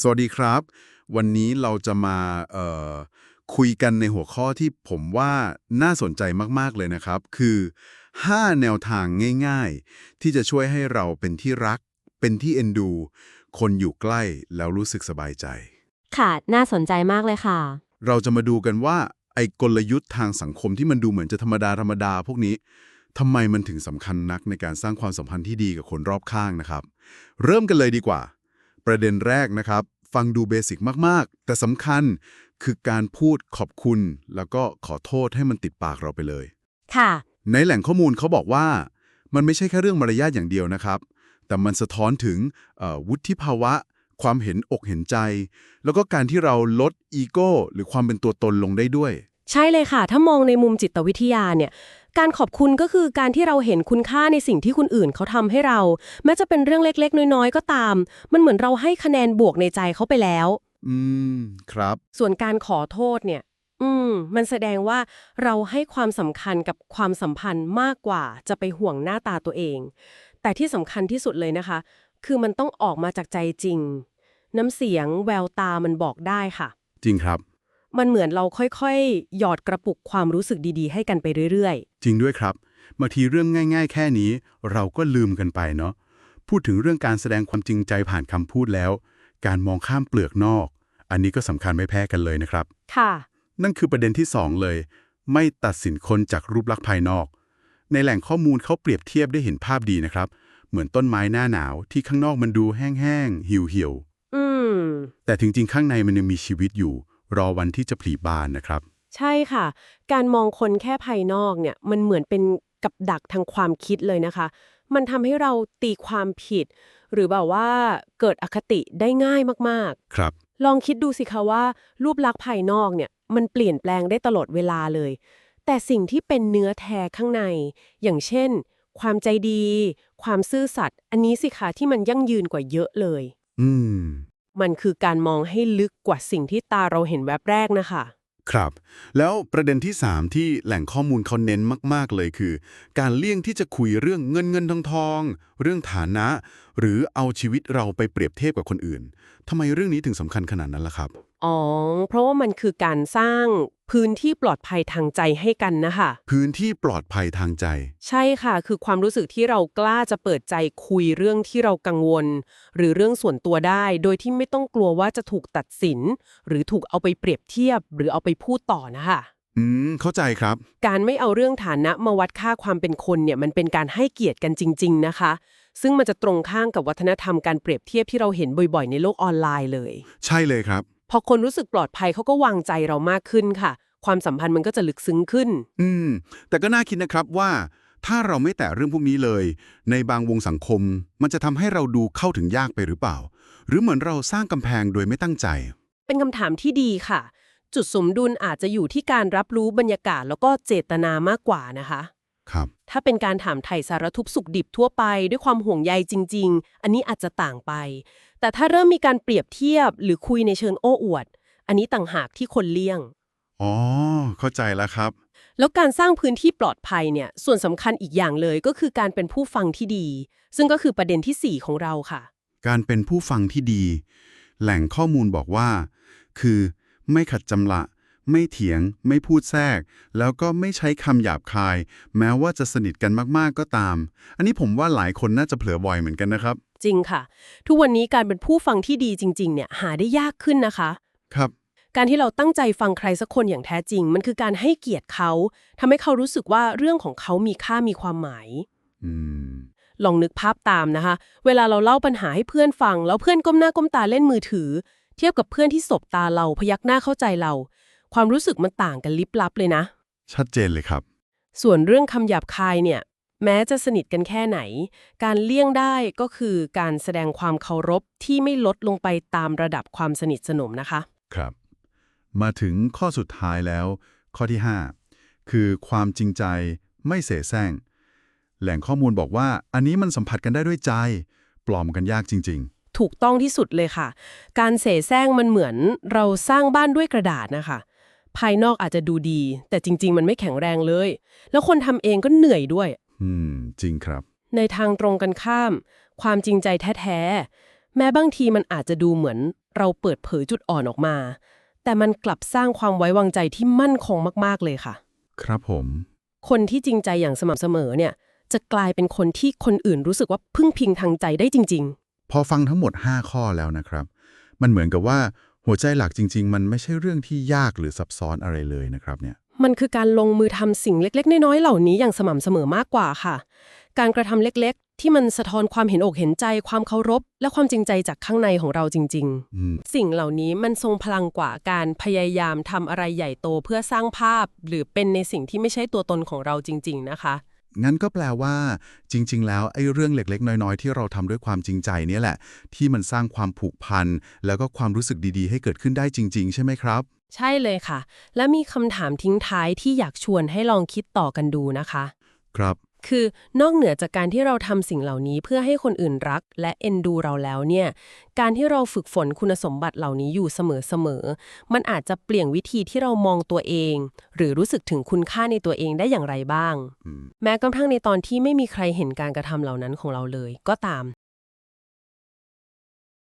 สวัสดีครับ วันนี้เราจะมาเอ่อคุยกันในหัวข้อที่ผมว่าน่าสนใจมากๆเลยนะครับ คือ 5 แนวทางง่าย ๆ ที่จะช่วยให้เราเป็นที่รัก เป็นที่เอ็นดู คนอยู่ใกล้แล้วรู้สึกสบายใจ ค่ะ น่าสนใจมากเลยค่ะ เราจะมาดูกันว่า ไอ้กลยุทธ์ทางสังคมที่มันดูเหมือนจะธรรมดาธรรมดาพวกนี้ทำไมมันถึงสำคัญนักในการสร้างความสัมพันธ์ที่ดีกับคนรอบข้างนะครับ เริ่มกันเลยดีกว่า ประเด็นแรกนะครับ ฟังดูเบสิกมาก ๆ แต่สำคัญคือการพูดขอบคุณ แล้วก็ขอโทษให้มันติดปากเราไปเลย ค่ะ ในแหล่งข้อมูลเขาบอกว่า มันไม่ใช่แค่เรื่องมารยาทอย่างเดียวนะครับ แต่มันสะท้อนถึงเอ่อวุฒิภาวะ ความเห็นอกเห็นใจ แล้วก็การที่เราลดอีโก้หรือความเป็นตัวตนลงได้ด้วย ใช่เลยค่ะ ถ้ามองในมุมจิตวิทยาเนี่ย การขอบคุณก็คือการที่เราเห็นคุณค่าในสิ่งที่คนอื่นเขาทำให้เรา แม้จะเป็นเรื่องเล็กๆ น้อยๆ ก็ตาม มันเหมือนเราให้คะแนนบวกในใจเขาไปแล้ว อืม ครับ ส่วนการขอโทษเนี่ย อืม มันแสดงว่าเราให้ความสำคัญกับความสัมพันธ์มากกว่าจะไปห่วงหน้าตาตัวเอง แต่ที่สำคัญที่สุดเลยนะคะ คือมันต้องออกมาจากใจจริง น้ำเสียงแววตามันบอกได้ค่ะ จริงครับ มันเหมือนเราค่อยๆ หยอดกระปุกความรู้สึกดีๆ ให้กันไปเรื่อยจริงด้วยครับบางทีเรื่องง่าย ๆ แค่นี้ เราก็ลืมกันไปเนาะพูดถึงเรื่องการแสดงความจริงใจผ่านคำพูดแล้ว การมองข้ามเปลือกนอก อันนี้ก็สำคัญไม่แพ้กันเลยนะครับ ๆ ค่ะ นั่นคือประเด็นที่ 2 เลย ไม่ตัดสินคนจากรูปลักษณ์ภายนอก ในแหล่งข้อมูลเขาเปรียบเทียบได้เห็นภาพดีนะครับ เหมือนต้นไม้หน้าหนาวที่ข้างนอกมันดูแห้งๆเหี่ยวอืม ๆแต่จริงๆ ข้างในมันยังมีชีวิตอยู่ รอวันที่จะผลิบานนะครับ ใช่ค่ะ การมองคนแค่ภายนอกเนี่ยมันเหมือนเป็นกับดักทางความคิดเลยนะคะ มันทำให้เราตีความผิด หรือแบบว่าเกิดอคติได้ง่ายมากครับๆลองคิดดูสิคะว่า รูปลักษณ์ภายนอกเนี่ยมันเปลี่ยนแปลงได้ตลอดเวลาเลย แต่สิ่งที่เป็นเนื้อแท้ข้างใน อย่างเช่น ความใจดี ความซื่อสัตย์อันนี้สิคะที่มันยั่งยืนกว่าเยอะเลย อืม มันคือการมองให้ลึกกว่าสิ่งที่ตาเราเห็นแวบแรกนะคะ ครับ แล้วประเด็นที่ 3 ที่แหล่งข้อมูลเขาเน้นมาก ๆ เลยคือ การเลี่ยงที่จะคุยเรื่องเงินเงินทองทอง เรื่องฐานะ หรือเอาชีวิตเราไปเปรียบเทียบกับคนอื่นทำไมเรื่องนี้ถึงสำคัญขนาดนั้นล่ะครับ อ๋อ เพราะว่ามันคือการสร้าง พื้นที่ปลอดภัยทางใจให้กันนะคะ พื้นที่ปลอดภัยทางใจ ใช่ค่ะ คือความรู้สึกที่เรากล้าจะเปิดใจคุยเรื่องที่เรากังวล หรือเรื่องส่วนตัวได้ โดยที่ไม่ต้องกลัวว่าจะถูกตัดสิน หรือถูกเอาไปเปรียบเทียบ หรือเอาไปพูดต่อนะคะอืม เข้าใจครับ การไม่เอาเรื่องฐานะมาวัดค่าความเป็นคนเนี่ยมันเป็นการให้เกียรติกันจริง ๆ นะคะ ซึ่งมันจะตรงข้ามกับวัฒนธรรมการเปรียบเทียบที่เราเห็นบ่อยๆ ในโลกออนไลน์เลย ใช่เลยครับ พอคนรู้สึกปลอดภัยเขาก็วางใจเรามากขึ้นค่ะ ความสัมพันธ์มันก็จะลึกซึ้งขึ้น อืม แต่ก็น่าคิดนะครับว่า ถ้าเราไม่แตะเรื่องพวกนี้เลย ในบางวงสังคม มันจะทำให้เราดูเข้าถึงยากไปหรือเปล่า หรือเหมือนเราสร้างกำแพงโดยไม่ตั้งใจ เป็นคำถามที่ดีค่ะ จุดสมดุลอาจจะอยู่ที่การรับรู้บรรยากาศแล้วก็เจตนามากกว่านะคะ ครับ ถ้าเป็นการถามไถ่สารทุกข์สุขดิบทั่วไป ด้วยความห่วงใยจริง ๆ อันนี้อาจจะต่างไป แต่ถ้าเริ่มมีการเปรียบเทียบหรือคุยในเชิงโอ้อวด อันนี้ต่างหากที่คนเลี่ยง อ๋อ เข้าใจแล้วครับ แล้วการสร้างพื้นที่ปลอดภัยเนี่ย ส่วนสำคัญอีกอย่างเลยก็คือการเป็นผู้ฟังที่ดี ซึ่งก็คือประเด็นที่ 4 ของเราค่ะ การเป็นผู้ฟังที่ดี แหล่งข้อมูลบอกว่า คือไม่ขัดจำละ ไม่เถียง ไม่พูดแทรก แล้วก็ไม่ใช้คำหยาบคาย แม้ว่าจะสนิทกันมากๆก็ตาม อันนี้ผมว่าหลายคนน่าจะเผลอบ่อยเหมือนกันนะครับ จริงค่ะ ทุกวันนี้การเป็นผู้ฟังที่ดีจริง ๆ เนี่ยหาได้ยากขึ้นนะคะ ครับ การที่เราตั้งใจฟังใครสักคนอย่างแท้จริง มันคือการให้เกียรติเขาทำให้เขารู้สึกว่าเรื่องของเขามีค่ามีความหมาย อืมลองนึกภาพตามนะคะ เวลาเราเล่าปัญหาให้เพื่อนฟัง แล้วเพื่อนก้มหน้าก้มตาเล่นมือถือ เทียบกับเพื่อนที่สบตาเราพยักหน้าเข้าใจเรา ความรู้สึกมันต่างกันลิบลับเลยนะ ชัดเจนเลยครับ ส่วนเรื่องคำหยาบคายเนี่ย แม้จะสนิทกันแค่ไหน การเลี่ยงได้ก็คือการแสดงความเคารพที่ไม่ลดลงไปตามระดับความสนิทสนมนะคะ ครับ มาถึงข้อสุดท้ายแล้ว ข้อที่ 5 คือความจริงใจไม่เสแสร้ง แหล่งข้อมูลบอกว่า อันนี้มันสัมผัสกันได้ด้วยใจ ปลอมกันยากจริงถูกต้องที่สุดเลยค่ะ การเสแสร้งมันเหมือนเราสร้างบ้านด้วยกระดาษนะคะ ภายนอกอาจจะดูดี แต่จริง ๆ มันไม่แข็งแรงเลย แล้วคนทำเองก็เหนื่อยด้วยๆอืม จริงครับ ในทางตรงกันข้าม ความจริงใจแท้ๆ แม้บางทีมันอาจจะดูเหมือน เราเปิดเผยจุดอ่อนออกมา แต่มันกลับสร้างความไว้วางใจที่มั่นคงมากๆเลยค่ะ ครับผม คนที่จริงใจอย่างสม่ำเสมอเนี่ย จะกลายเป็นคนที่คนอื่นรู้สึกว่าพึ่งพิงทางใจได้จริงพอฟังทั้งหมด 5 ข้อแล้วนะครับ มันเหมือนกับว่า หัวใจหลักจริง ๆ มันไม่ใช่เรื่องที่ยากหรือซับซ้อนอะไรเลยนะครับเนี่ยๆมันคือการลงมือทำสิ่งเล็ก ๆ น้อยๆเหล่านี้อย่างสม่ำเสมอมากกว่าค่ะ การกระทำเล็กๆ ที่มันสะท้อนความเห็นอกเห็นใจ ความเคารพ และความจริงใจจากข้างในของเราจริงๆอืมสิ่งเหล่านี้มันทรงพลังกว่าการพยายามทำอะไรใหญ่โตเพื่อสร้างภาพ หรือเป็นในสิ่งที่ไม่ใช่ตัวตนของเราจริง ๆ นะคะ งั้นก็แปลว่า จริง ๆ แล้วไอ้เรื่องเล็ก ๆ น้อย ๆ ที่เราทำด้วยความจริงใจเนี่ยแหละ ที่มันสร้างความผูกพัน แล้วก็ความรู้สึกดีๆ ให้เกิดขึ้นได้จริง ๆ ใช่ไหมครับ ใช่เลยค่ะ และมีคำถามทิ้งท้ายที่อยากชวนให้ลองคิดต่อกันดูนะคะ ครับ คือนอกเหนือจากการที่เราทำสิ่งเหล่านี้เพื่อให้คนอื่นรักและเอ็นดูเราแล้วเนี่ย การที่เราฝึกฝนคุณสมบัติเหล่านี้อยู่เสมอๆ มันอาจจะเปลี่ยนวิธีที่เรามองตัวเอง หรือรู้สึกถึงคุณค่าในตัวเองได้อย่างไรบ้างอืมแม้กระทั่งในตอนที่ไม่มีใครเห็นการกระทำเหล่านั้นของเราเลยก็ตาม